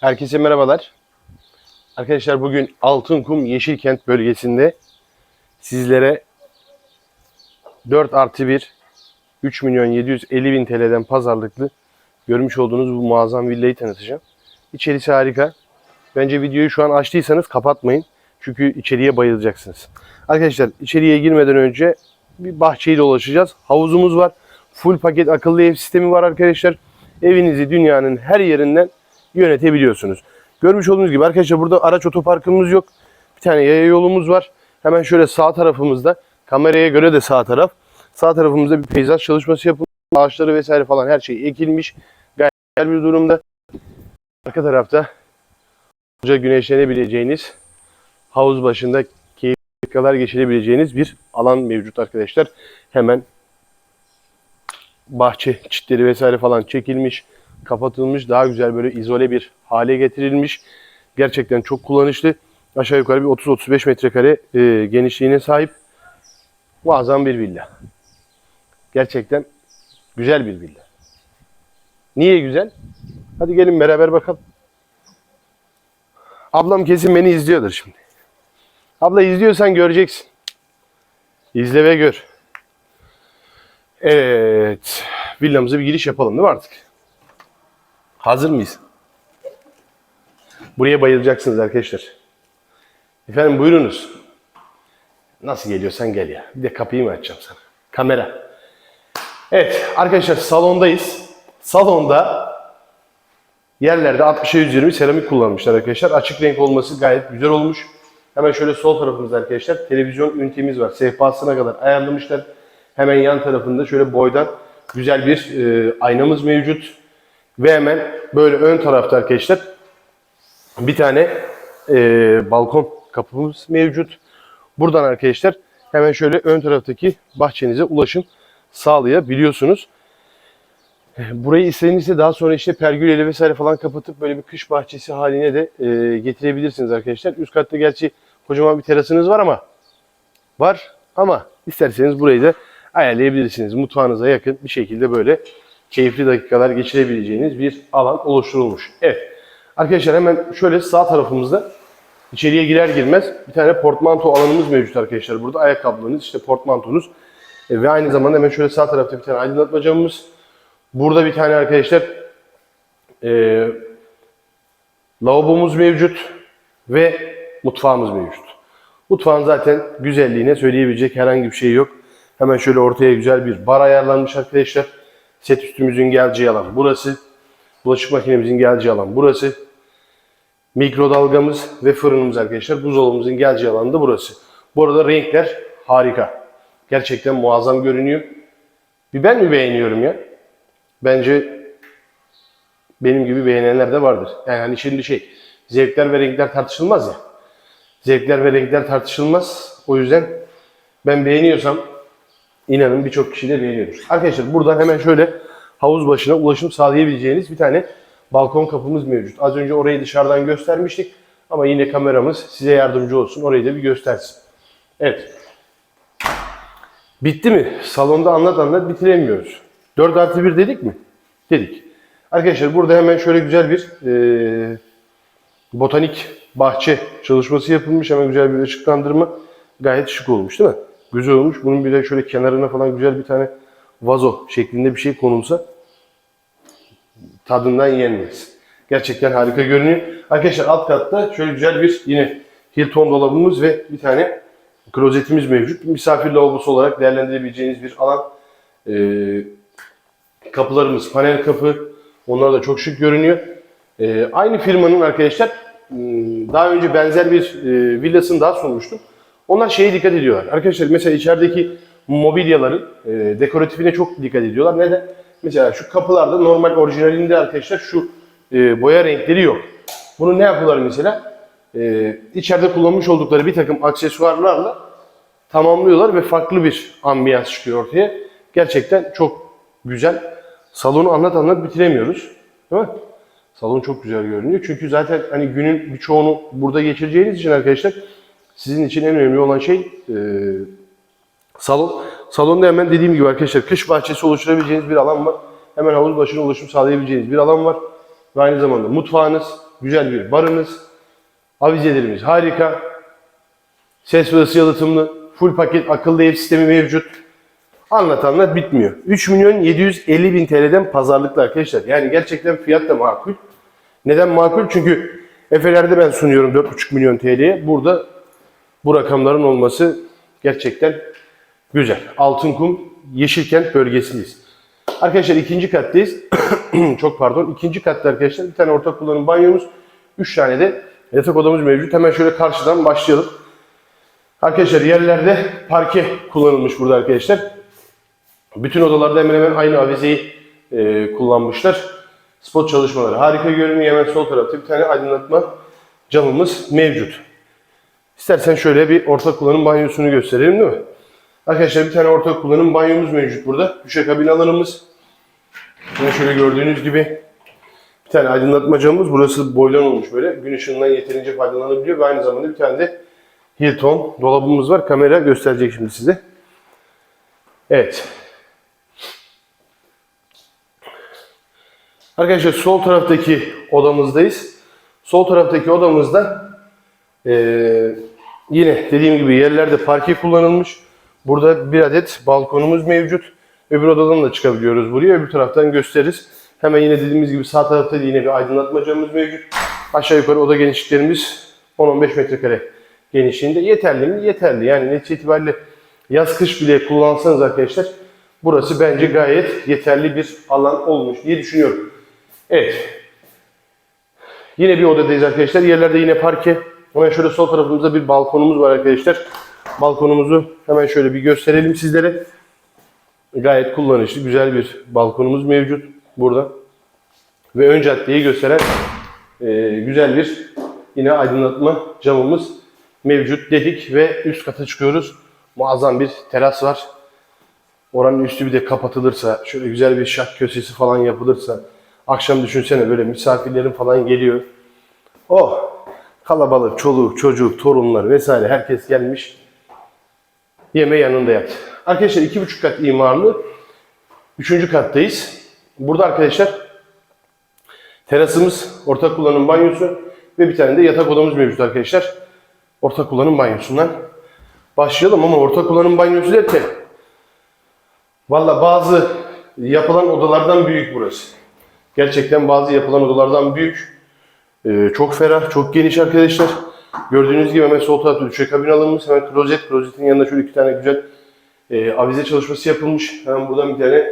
Herkese merhabalar. Arkadaşlar bugün Altınkum Yeşilkent bölgesinde sizlere 4 artı 1 3 milyon 750 bin TL'den pazarlıklı görmüş olduğunuz bu muazzam villayı tanıtacağım. İçerisi harika. Bence videoyu şu an açtıysanız kapatmayın. Çünkü içeriye bayılacaksınız. Arkadaşlar içeriye girmeden önce bir bahçeyi dolaşacağız. Havuzumuz var. Full paket akıllı ev sistemi var arkadaşlar. Evinizi dünyanın her yerinden yönetebiliyorsunuz. Görmüş olduğunuz gibi arkadaşlar burada araç otoparkımız yok. Bir tane yaya yolumuz var. Hemen şöyle sağ tarafımızda kameraya göre de sağ taraf. Sağ tarafımızda bir peyzaj çalışması yapılmış. Ağaçları vesaire falan her şey ekilmiş. Gayet güzel bir durumda. Arka tarafta hoca güneşlenebileceğiniz havuz başında keyifli dakikalar geçirebileceğiniz bir alan mevcut arkadaşlar. Hemen bahçe çitleri vesaire falan çekilmiş, kapatılmış, daha güzel böyle izole bir hale getirilmiş. Gerçekten çok kullanışlı. Aşağı yukarı bir 30-35 metrekare e, genişliğine sahip muazzam bir villa. Gerçekten güzel bir villa. Niye güzel? Hadi gelin beraber bakalım. Ablam kesin beni izliyordur şimdi. Abla izliyorsan göreceksin. İzle ve gör. Evet. Villamıza bir giriş yapalım değil mi artık? Hazır mıyız? Buraya bayılacaksınız arkadaşlar. Efendim buyurunuz. Nasıl geliyorsan gel ya. Bir de kapıyı mı açacağım sana? Kamera. Evet arkadaşlar salondayız. Salonda yerlerde 60'a 120 seramik kullanmışlar arkadaşlar. Açık renk olması gayet güzel olmuş. Hemen şöyle sol tarafımızda arkadaşlar televizyon ünitemiz var. Sehpasına kadar ayarlamışlar. Hemen yan tarafında şöyle boydan güzel bir e, aynamız mevcut. Ve hemen böyle ön tarafta arkadaşlar bir tane e, balkon kapımız mevcut. Buradan arkadaşlar hemen şöyle ön taraftaki bahçenize ulaşım sağlayabiliyorsunuz. E, Burayı istediğinizde daha sonra işte pergüleyle vesaire falan kapatıp böyle bir kış bahçesi haline de e, getirebilirsiniz arkadaşlar. Üst katta gerçi kocaman bir terasınız var ama var ama isterseniz burayı da ayarlayabilirsiniz. Mutfağınıza yakın bir şekilde böyle keyifli dakikalar geçirebileceğiniz bir alan oluşturulmuş. Evet. Arkadaşlar hemen şöyle sağ tarafımızda içeriye girer girmez bir tane portmanto alanımız mevcut arkadaşlar. Burada ayakkabılarınız, işte portmantonuz E, ve aynı zamanda hemen şöyle sağ tarafta bir tane aydınlatma camımız. Burada bir tane arkadaşlar e, lavabomuz mevcut ve mutfağımız mevcut. Mutfağın zaten güzelliğine söyleyebilecek herhangi bir şey yok. Hemen şöyle ortaya güzel bir bar ayarlanmış arkadaşlar. Set üstümüzün geleceği alan burası. Bulaşık makinemizin geleceği alan burası. Mikrodalgamız ve fırınımız arkadaşlar. Buzdolabımızın geleceği alan da burası. Bu arada renkler harika. Gerçekten muazzam görünüyor. Bir ben mi beğeniyorum ya? Bence benim gibi beğenenler de vardır. Yani hani şimdi şey zevkler ve renkler tartışılmaz ya. Zevkler ve renkler tartışılmaz. O yüzden ben beğeniyorsam inanın birçok kişi de beğeniyordur. Arkadaşlar buradan hemen şöyle havuz başına ulaşım sağlayabileceğiniz bir tane balkon kapımız mevcut. Az önce orayı dışarıdan göstermiştik ama yine kameramız size yardımcı olsun. Orayı da bir göstersin. Evet. Bitti mi? Salonda anlat anlat bitiremiyoruz. 4 artı 1 dedik mi? Dedik. Arkadaşlar burada hemen şöyle güzel bir eee, botanik bahçe çalışması yapılmış. Hemen güzel bir ışıklandırma. Gayet şık olmuş değil mi? Güzel olmuş. Bunun bir de şöyle kenarına falan güzel bir tane vazo şeklinde bir şey konulsa tadından yenmez. Gerçekten harika görünüyor. Arkadaşlar alt katta şöyle güzel bir yine Hilton dolabımız ve bir tane klozetimiz mevcut. Misafir lavabosu olarak değerlendirebileceğiniz bir alan. Ee, kapılarımız panel kapı. Onlar da çok şık görünüyor. Ee, aynı firmanın arkadaşlar hmm, daha önce benzer bir e, villasını daha sunmuştum. Onlar şeye dikkat ediyorlar. Arkadaşlar mesela içerideki mobilyaların e, dekoratifine çok dikkat ediyorlar. Neden? Mesela şu kapılarda normal orijinalinde arkadaşlar şu e, boya renkleri yok. Bunu ne yapıyorlar mesela? E, içeride kullanmış oldukları bir takım aksesuarlarla tamamlıyorlar ve farklı bir ambiyans çıkıyor ortaya. Gerçekten çok güzel. Salonu anlat anlat bitiremiyoruz. Değil mi? Salon çok güzel görünüyor. Çünkü zaten hani günün birçoğunu burada geçireceğiniz için arkadaşlar sizin için en önemli olan şey e, salon. Salonda hemen dediğim gibi arkadaşlar kış bahçesi oluşturabileceğiniz bir alan var. Hemen havuz başına ulaşım sağlayabileceğiniz bir alan var. Ve aynı zamanda mutfağınız, güzel bir barınız. Avizelerimiz harika. Ses ve ısı yalıtımlı. Full paket akıllı ev sistemi mevcut. Anlat anlat bitmiyor. 3 milyon 750 bin TL'den pazarlıklı arkadaşlar. Yani gerçekten fiyat da makul. Neden makul? Çünkü Efe'lerde ben sunuyorum 4,5 milyon TL'ye. Burada bu rakamların olması gerçekten güzel. Altınkum Yeşilkent bölgesindeyiz. Arkadaşlar ikinci kattayız. Çok pardon. İkinci katta arkadaşlar bir tane ortak kullanım banyomuz. Üç tane de yatak odamız mevcut. Hemen şöyle karşıdan başlayalım. Arkadaşlar yerlerde parke kullanılmış burada arkadaşlar. Bütün odalarda hemen hemen aynı avizeyi e, kullanmışlar. Spot çalışmaları harika görünüyor. Hemen sol tarafta bir tane aydınlatma camımız mevcut. İstersen şöyle bir ortak kullanım banyosunu gösterelim değil mi? Arkadaşlar bir tane ortak kullanım banyomuz mevcut burada. Düşekabin alanımız. Yine şöyle gördüğünüz gibi bir tane aydınlatma camımız. Burası boylan olmuş böyle. Gün ışığından yeterince faydalanabiliyor ve aynı zamanda bir tane de Hilton dolabımız var. Kamera gösterecek şimdi size. Evet. Arkadaşlar sol taraftaki odamızdayız. Sol taraftaki odamızda eee, yine dediğim gibi yerlerde parke kullanılmış. Burada bir adet balkonumuz mevcut. Öbür odadan da çıkabiliyoruz buraya. Öbür taraftan gösteririz. Hemen yine dediğimiz gibi sağ tarafta da yine bir aydınlatma camımız mevcut. Aşağı yukarı oda genişliklerimiz 10-15 metrekare genişliğinde. Yeterli mi? Yeterli. Yani netice itibariyle yaz kış bile kullansanız arkadaşlar burası bence gayet yeterli bir alan olmuş diye düşünüyorum. Evet. Yine bir odadayız arkadaşlar. Yerlerde yine parke. Hemen şöyle sol tarafımızda bir balkonumuz var arkadaşlar. Balkonumuzu hemen şöyle bir gösterelim sizlere. Gayet kullanışlı, güzel bir balkonumuz mevcut burada. Ve ön caddeyi gösteren e, güzel bir yine aydınlatma camımız mevcut dedik ve üst kata çıkıyoruz. Muazzam bir teras var. Oranın üstü bir de kapatılırsa, şöyle güzel bir şak köşesi falan yapılırsa, akşam düşünsene böyle misafirlerin falan geliyor. Oh! Kalabalık, çoluk, çocuk, torunlar vesaire herkes gelmiş. Yeme yanında yat. Arkadaşlar iki buçuk kat imarlı. Üçüncü kattayız. Burada arkadaşlar terasımız, ortak kullanım banyosu ve bir tane de yatak odamız mevcut arkadaşlar. Ortak kullanım banyosundan başlayalım ama ortak kullanım banyosu derken Valla bazı yapılan odalardan büyük burası. Gerçekten bazı yapılan odalardan büyük. Ee, çok ferah, çok geniş arkadaşlar. Gördüğünüz gibi hemen sol tarafta düşey kabin alanımız. Hemen klozet. Klozetin yanında şöyle iki tane güzel e, avize çalışması yapılmış. Hemen buradan bir tane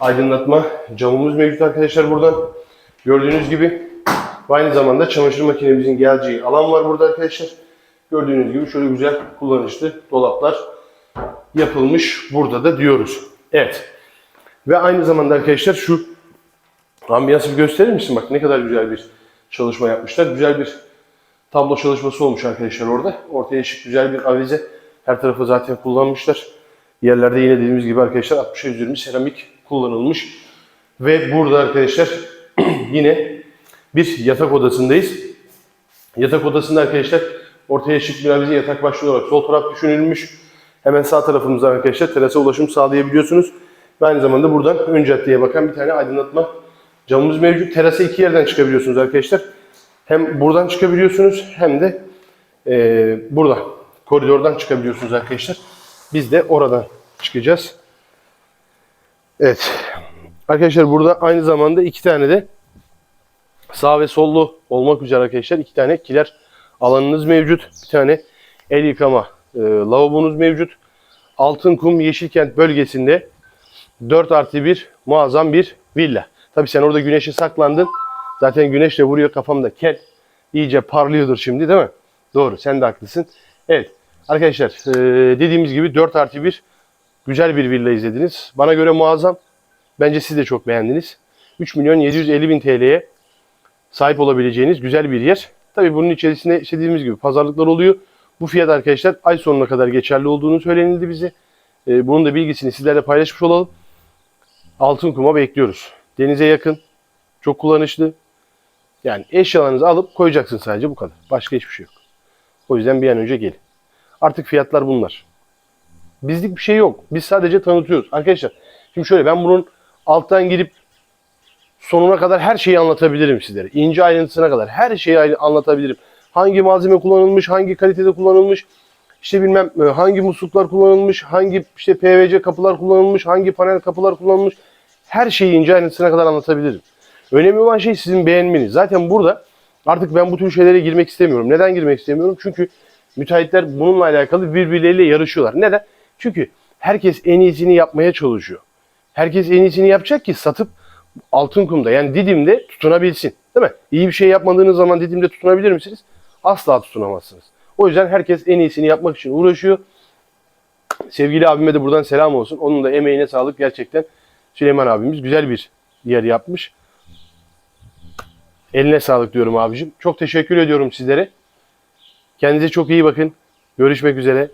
aydınlatma camımız mevcut arkadaşlar buradan. Gördüğünüz gibi aynı zamanda çamaşır makinemizin geleceği alan var burada arkadaşlar. Gördüğünüz gibi şöyle güzel kullanışlı dolaplar yapılmış burada da diyoruz. Evet. Ve aynı zamanda arkadaşlar şu ambiyansı gösterir misin? Bak ne kadar güzel bir çalışma yapmışlar. Güzel bir tablo çalışması olmuş arkadaşlar orada. Ortaya şık güzel bir avize. Her tarafı zaten kullanmışlar. Yerlerde yine dediğimiz gibi arkadaşlar 60'a 120 seramik kullanılmış. Ve burada arkadaşlar yine bir yatak odasındayız. Yatak odasında arkadaşlar ortaya şık bir avize yatak başlığı olarak sol taraf düşünülmüş. Hemen sağ tarafımızda arkadaşlar terasa ulaşım sağlayabiliyorsunuz. Ve aynı zamanda buradan ön caddeye bakan bir tane aydınlatma camımız mevcut. Terasa iki yerden çıkabiliyorsunuz arkadaşlar. Hem buradan çıkabiliyorsunuz hem de eee burada koridordan çıkabiliyorsunuz arkadaşlar. Biz de oradan çıkacağız. Evet. Arkadaşlar burada aynı zamanda iki tane de sağ ve sollu olmak üzere arkadaşlar iki tane kiler alanınız mevcut. Bir tane el yıkama e, lavabonuz mevcut. Altınkum Yeşilkent bölgesinde 4 artı 1 muazzam bir villa. Tabi sen orada güneşe saklandın. Zaten güneş de vuruyor kafamda kel. İyice parlıyordur şimdi değil mi? Doğru sen de haklısın. Evet arkadaşlar e, dediğimiz gibi 4 artı 1 güzel bir villa izlediniz. Bana göre muazzam. Bence siz de çok beğendiniz. 3 milyon 750 bin TL'ye sahip olabileceğiniz güzel bir yer. Tabi bunun içerisinde işte dediğimiz gibi pazarlıklar oluyor. Bu fiyat arkadaşlar ay sonuna kadar geçerli olduğunu söylenildi bize. Ee, bunun da bilgisini sizlerle paylaşmış olalım. Altın kuma bekliyoruz. Denize yakın, çok kullanışlı. Yani eşyalarınızı alıp koyacaksın sadece bu kadar. Başka hiçbir şey yok. O yüzden bir an önce gelin. Artık fiyatlar bunlar. Bizlik bir şey yok. Biz sadece tanıtıyoruz. Arkadaşlar şimdi şöyle ben bunun alttan girip sonuna kadar her şeyi anlatabilirim sizlere. İnce ayrıntısına kadar her şeyi anlatabilirim. Hangi malzeme kullanılmış, hangi kalitede kullanılmış, işte bilmem e, hangi musluklar kullanılmış, hangi işte PVC kapılar kullanılmış, hangi panel kapılar kullanılmış. Her şeyi ince ayrıntısına kadar anlatabilirim. Önemli olan şey sizin beğenmeniz. Zaten burada artık ben bu tür şeylere girmek istemiyorum. Neden girmek istemiyorum? Çünkü müteahhitler bununla alakalı birbirleriyle yarışıyorlar. Neden? Çünkü herkes en iyisini yapmaya çalışıyor. Herkes en iyisini yapacak ki satıp altın kumda yani Didim'de tutunabilsin. Değil mi? İyi bir şey yapmadığınız zaman Didim'de tutunabilir misiniz? Asla tutunamazsınız. O yüzden herkes en iyisini yapmak için uğraşıyor. Sevgili abime de buradan selam olsun. Onun da emeğine sağlık gerçekten. Süleyman abimiz güzel bir yer yapmış. Eline sağlık diyorum abicim. Çok teşekkür ediyorum sizlere. Kendinize çok iyi bakın. Görüşmek üzere.